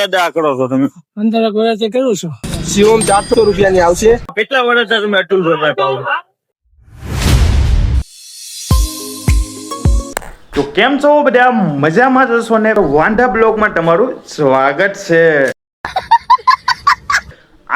દાદા આ કરો છો તમે. પંદર વર્ષથી કરું છું શિવમ ચારસો રૂપિયાની આવશે. કેટલા વર્ષ તમે અટલ પાવો પાવ તો કેમ છો બધા? મજામાં જશો ને? વાંઢા બ્લોગમાં તમારું સ્વાગત છે.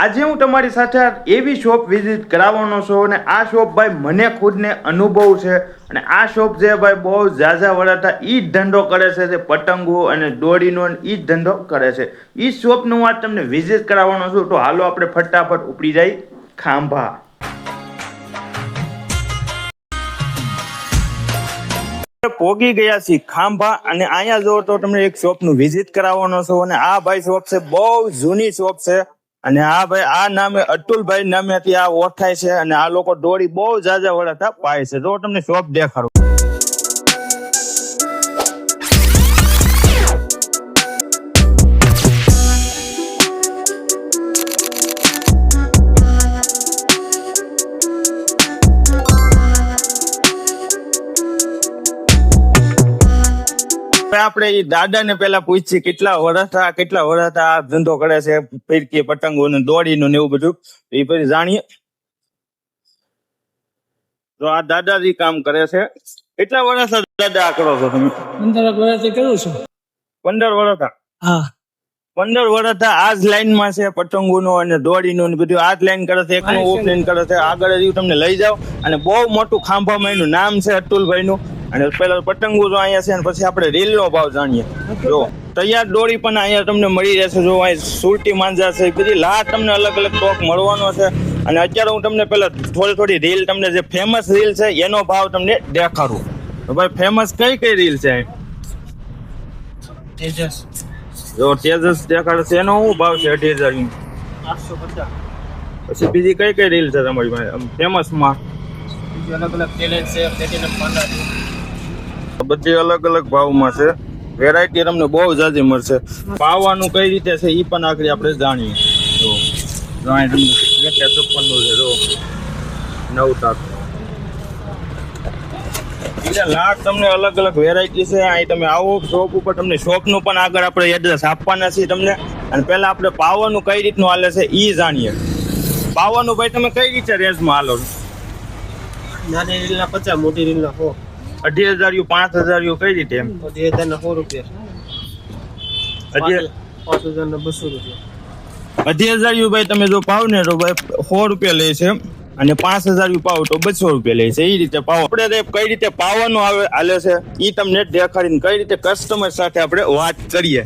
આજે હું તમારી સાથે એવી શોપ વિઝિટ કરાવવાનો છું અને આ શોપ ભાઈ મને ખુદને અનુભવ છે. અને આ શોપ જે ભાઈ બહુ ઝાઝા વડાતા એ જ ધંધો કરે છે, જે પતંગો અને દોડીનો એ જ ધંધો કરે છે. એ શોપનું આજ તમને વિઝિટ કરાવવાનો છું. તો હાલો આપણે ફટાફટ ઉપડી જાય ખાંભા. પોગી ગયા છીએ ખાંભા અને અહીંયા જો તો તમને એક શોપનું વિઝિટ કરાવવાનો છો. અને આ ભાઈ શોપ છે બહુ જૂની શોપ છે. અને આ ભાઈ, આ નામે અતુલભાઈ નામેથી આ ઓળખાય છે અને આ લોકો દોડી બહુ જાજા વળતા પાય છે. જો તમને શોપ દેખાડું. આપણે એ દાદા ને પેલા પૂછીએ કેટલા વર્ષ આ કેટલા વર્ષ આ ધંધો કરે છે ફિરકી પતંગો ને દોડીનું ને એવું બધું. એ પછી જાણીએ. તો આ દાદાજી કામ કરે છે. કેટલા વર્ષ દાદા આ કરો છો તમે? પંદર વર્ષથી કરું છું. પંદર વર્ષ હા. પંદર વર્ષ આ જ લાઈનમાં છે પતંગોનો અને દોડીનું ને બધું. આ જ લાઈન કરે છે એકનું ઓફલાઈન કરે છે. આગળ તમને લઈ જાઓ અને બહુ મોટું ખાંભામાં એનું નામ છે અતુલભાઈ નું અને પેલા પતંગો જો અહીંયા છે અને પછી આપણે રીલનો ભાવ જાણીએ. જો તૈયાર દોડી પણ અહીંયા તમને મળી રહેશે. જો અહીં સુરતી માંજા છે બધી લાટ તમને અલગ અલગ ટોક મળવાનો છે. અને અત્યારે હું તમને પેલા થોડી થોડી રીલ તમને જે ફેમસ રીલ છે એનો ભાવ તમને દેખાડું. તો ભાઈ ફેમસ કઈ કઈ રીલ છે? તેજસ. જો તેજસ દેખાડે છે એનો શું ભાવ છે અઢી હજાર? આઠસો પચાસ. પછી બીજી કઈ કઈ રીલ છે તમારી પાસે? ફેમસમાં? બીજું અલગ અલગ ટેલેન્ટ છે પ્લેટિનમ પાંડા બધી અલગ અલગ ભાવમાં છે. વેરાયટી તમને બહુ જાજી મળશે. પાવાનું કઈ રીતે છે એ પણ આખરી આપણે જાણીએ. છપ્પનનું છે, જો. નવ તાક એટલે લાખ તમને અલગ અલગ વેરાયટી છે. અહીં તમે આવો શોપ ઉપર, તમને શોપનું પણ આગળ આપણે એડ્રેસ આપવાના છીએ તમને. અને પહેલા આપણે પાવાનું કઈ રીતનું હાલે છે એ જાણીએ. પાવાનું ભાઈ તમે કઈ રીતે રેન્જમાં હાલો નાની રીલના પચાસ, મોટી રીલના અઢી હજાર પાંચ હજાર કઈ રીતે એમ? અઢી હજારના સો રૂપિયા. અઢી પાંચ હજારના બસો રૂપિયા. અઢી હજાર યુ ભાઈ તમે જો પાવ ને તો ભાઈ સો રૂપિયા લે છે અને પાંચ હજાર યુ પાવ તો બસો રૂપિયા લે છે. એ રીતે પાવ. આપણે કઈ રીતે પાવાનું આવે હાલે છે? એ તમને દેખાડીને કઈ રીતે કસ્ટમર સાથે આપણે વાત કરીએ.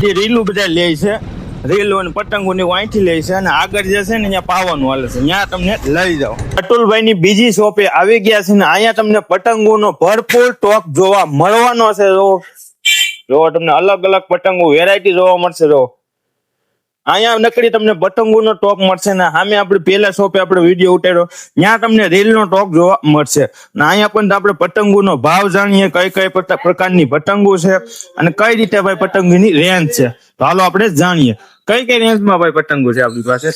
જે રીલું બધા લે છે. રીલો અને પતંગો ને વાંચી લે છે અને આગળ જે છે ને અહીંયા પાવાનું હાલે છે. ત્યાં તમને લઈ જાઓ. અતુલભાઈ ની બીજી શોપે આવી ગયા છે ને અહીંયા તમને પતંગોનો ભરપૂર ટોક જોવા મળવાનો છે. જો જો તમને અલગ અલગ પતંગો વેરાયટી જોવા મળશે, જો. અહીંયા નકરી તમને પતંગોનો ટોપ મળશે ને સામે આપણે પેલા શોપે આપણે વીડિયો ઉતાર્યો. ત્યાં તમને રેલનો ટોપ જોવા મળશે. ને અહીંયા પણ આપણે પતંગોનો ભાવ જાણીએ કઈ કઈ પ્રકારની પતંગો છે અને કઈ રીતે ભાઈ પતંગોની રેન્જ છે. તો હાલો આપણે જાણીએ. કઈ કઈ રેન્જમાં ભાઈ પતંગો છે આપણી પાસે?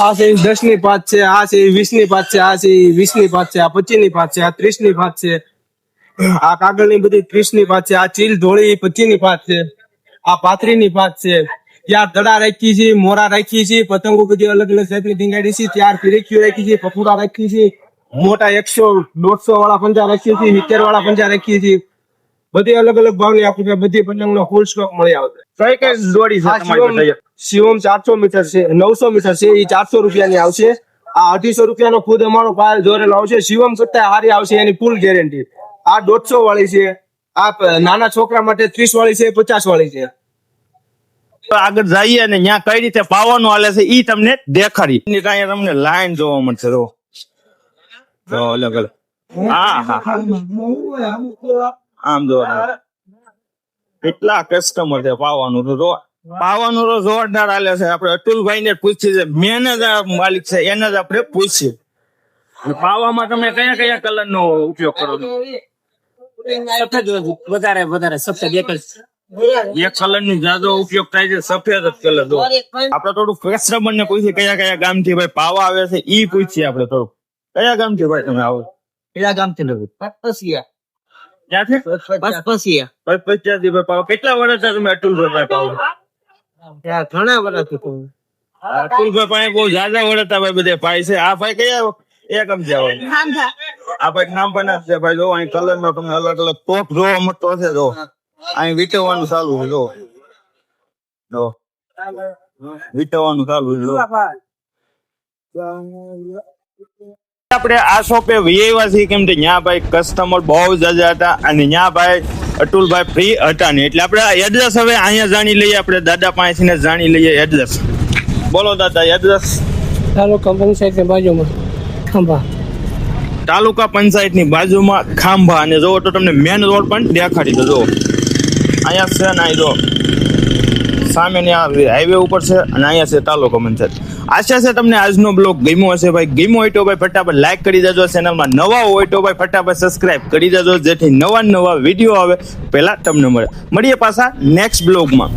આ છે દસની પાંચ છે, આ છે વીસની પાંચ છે, આ છે વીસની પાંચ છે, આ પચીસની પાંચ છે, આ ત્રીસની પાંચ છે. આ કાગળની બધી ત્રીસની પાંચ છે, આ ચીલ ધોળી પચીસની પાંચ છે, આ પાથરી ની પાંચ છે. ત્યાં દડા રાખી છે, મોરા રાખી છે, પતંગો બધી અલગ અલગ જાતની ધીંગાડી છે, ત્યાર ફિરેકીઓ રાખી છે પપુડા રાખી છે, મોટા એકસો, દોઢસો વાળા પંજા રાખીએ છીએ સિત્તેર વાળા પંજા રાખીએ છીએ બધી અલગ અલગ ભાવની આપણી પાસે બધી પતંગ નો ફૂલ સ્ટોક મળી આવશે કઈ કઈ જોડી છે તમારી શિવમ ચારસો મીટર છે નવસો મીટર છે એ ચારસો રૂપિયાની આવશે આ અઢીસો રૂપિયાનો ખુદ અમારો પાયલ દોરેલો આવશે શિવમ કરતા હારી આવશે એની ફૂલ ગેરંટી આ દોઢસો વાળી છે આ નાના છોકરા માટે ત્રીસ વાળી છે પચાસ વાળી છે આગળ જઈએ અને ત્યાં કઈ રીતે પાવાનું હાલે છે ઈ તમને દેખાડી એની ત્યાં તમને લાઈન જોવા મળશે જો જો અલગ અલગ હા હા હા આમ જો કેટલા કસ્ટમર છે પાવાનું તો પાવાનું તો જોરદાર હાલે છે. આપણે અતુલભાઈ ને પૂછીએ જ માલિક છે એને જ આપણે પૂછીએ. પાવામાં તમે કયા કયા કલર નો ઉપયોગ કરો છો? સફેદ વધારે વધારે સફેદ એક જ. એક કલરની જાદો ઉપયોગ થાય છે સફેદ જ કલર દો આપડે થોડું કસ્ટમર ને પૂછીએ કયા કયા ગામથી ભાઈ પાવા આવે છે ઈ પૂછીએ આપણે થોડું. કયા ગામથી ભાઈ તમે આવો કયા ગામથી લેવું કેટલા વર્ષ તમે અતુલ ભાઈ ઘણા વર્ષથી અતુલભાઈ પાસે બહુ જાજા વળતા ભાઈ બધે. ભાઈ છે. આ ભાઈ કયા એક સમજ્યા આ ભાઈ નામ પણ છે ભાઈ. જો અહીં કલરમાં તમને અલગ અલગ ટોપ જોવા મળતો છે જો. અહીં વીટવવાનું ચાલુ છે જો. જો. વીટવવાનું ચાલુ છે જો. આપણે આ શોપે વિયેવા છીએ કેમ કે ન્યા ભાઈ કસ્ટમર બહુ જાજા હતા અને ન્યા ભાઈ અતુલભાઈ ફ્રી હતા ને એટલે આપણે એડ્રેસ હવે અહીંયા જાણી લઈએ આપણે દાદા પાસેને જાણી લઈએ એડ્રેસ બોલો દાદા એડ્રેસ તાલુકા પંચાયતની બાજુમાં ખાંભા. તાલુકા પંચાયતની બાજુમાં ખાંભા. અને જોવો તો તમને મેન રોડ પણ દેખાડી દો અહીંયા છે ને જો સામેની આ હાઈવે ઉપર છે અને અહીંયા છે તાલુકા પંચાયત. આશા છે તમને આજનો બ્લોગ ગમ્યો હશે ભાઈ. ગમ્યો હોય તો ભાઈ ફટાફટ લાઈક કરી દેજો. ચેનલમાં નવા હોય તો ભાઈ ફટાફટ સબસ્ક્રાઇબ કરી દેજો. જેથી નવા નવા વીડિયો આવે, પહેલા તમને મળે. મળીએ પાછા નેક્સ્ટ બ્લોગમાં